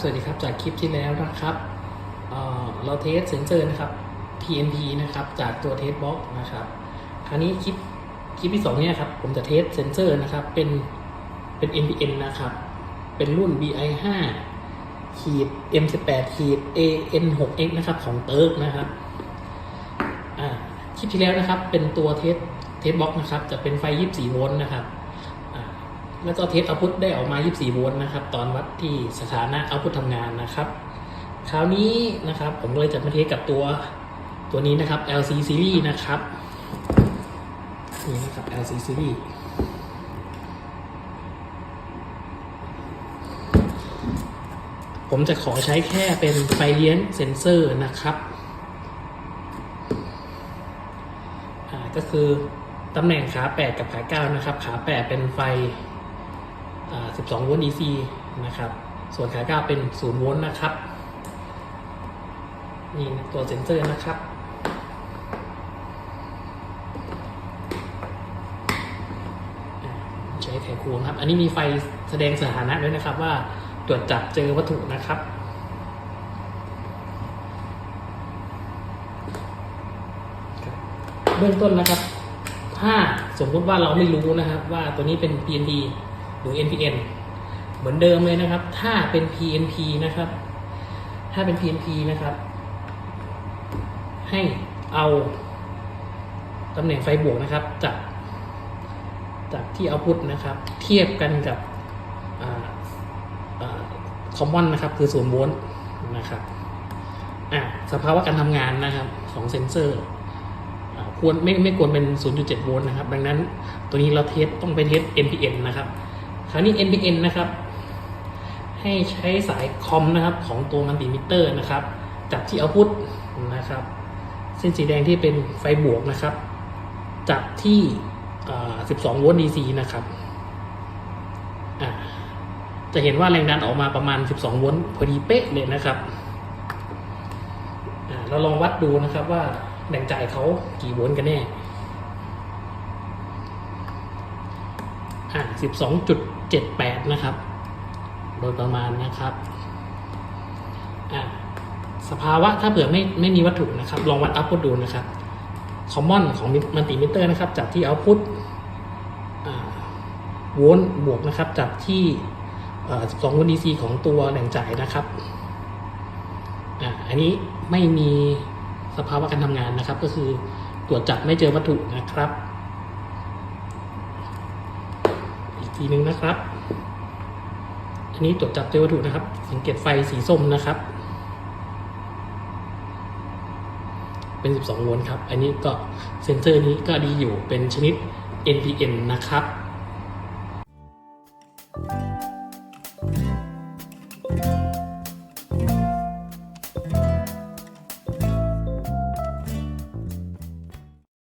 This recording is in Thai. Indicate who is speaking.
Speaker 1: สวัสดีครับ จากคลิปที่แล้วนะครับเเราเทสเซนเซอร์นะครับ PNP นะครับ จากตัวเทสบล็อกนะครับ คราวนี้คลิปคลิปที่สองเนี่ยครับ ผมจะเทสเซนเซอร์นะครับ เป็นเป็น NPN นะครับ เป็นรุ่น BI 5 ขีด M18 ขีด AN6X นะครับ ของเติร์กนะครับ คลิปที่แล้วนะครับ เป็นตัวเทสเทสบล็อกนะครับ จะเป็นไฟ 24 โวลต์นะครับ แล้วก็เทสเอาพุทได้ออกมา 24 โวลต์นะครับ ตอนวัดที่สถานะเอาพุททำงานนะครับ คราวนี้นะครับผมเลยจะมาเทสกับตัวตัวนี้นะครับ LC series นะครับนี่นะครับ LC series ผมจะขอใช้แค่เป็นไฟเลี้ยงเซนเซอร์นะครับก็คือตำแหน่งขา 8 กับขา 9 นะครับ ขา 8 เป็นไฟ 12 โวลต์ DC นะครับ ส่วนขา9เป็น 0 โวลต์นะครับ นี่ตัวเซนเซอร์นะครับ ใช้ไขควงครับ อันนี้มีไฟแสดงสถานะด้วยนะครับว่าตรวจจับเจอวัตถุนะครับเบื้องต้นนะครับ ถ้าสมมติว่าเราไม่รู้นะครับ ว่าตัวนี้เป็น PNP หรือ NPN เหมือนเดิมเลยนะครับ ถ้าเป็น PNP นะครับ ถ้าเป็น PNP นะครับ ให้เอาตำแหน่งไฟบวกนะครับ จากจากที่เอาพุทนะครับ เทียบกันกับคอมมอนนะครับ คือศูนย์โวลต์นะครับอะสภาวะการทำงานนะครับของเซนเซอร์ควรไม่ไม่ควรเป็น 0.7 โวลต์นะครับ ดังนั้นตัวนี้เราเทสต้องไปเทส NPN นะครับ ราวนี้ NPN นะครับ ให้ใช้สายคอมนะครับของตัวมัลติมิเตอร์นะครับ จับที่เอาพุทนะครับ เส้นสีแดงที่เป็นไฟบวกนะครับ จับที่ 12 โวลต์ DC นะครับจะเห็นว่าแรงดันออกมาประมาณ 12 โวลต์พอดีเป๊ะเลยนะครับ เราลองวัดดูนะครับว่าแรงจ่ายเขากี่โวลต์กันแน่ อ่า12.78นะครับ โดยประมาณนะครับอ่าสภาวะถ้าเผื่อไม่ไม่มีวัตถุนะครับ ลองวัดอัพพุทดูนะครับคอมมอนของมัลติมิเตอร์นะครับ จากที่เอาพุทโวลต์บวกนะครับ จากที่12โวลต์ DC ของตัวแหล่งจ่ายนะครับอ่าอันนี้ไม่มีสภาวะการทำงานนะครับ ก็คือตรวจจับไม่เจอวัตถุนะครับ อีก ทีนึงนะครับ อันนี้ตรวจจับเจอวัตถุนะครับ สังเกตไฟสีส้มนะครับ เป็น 12 โวลต์ครับ อันนี้ก็เซนเซอร์นี้ก็ดีอยู่เป็นชนิด NPN นะครับ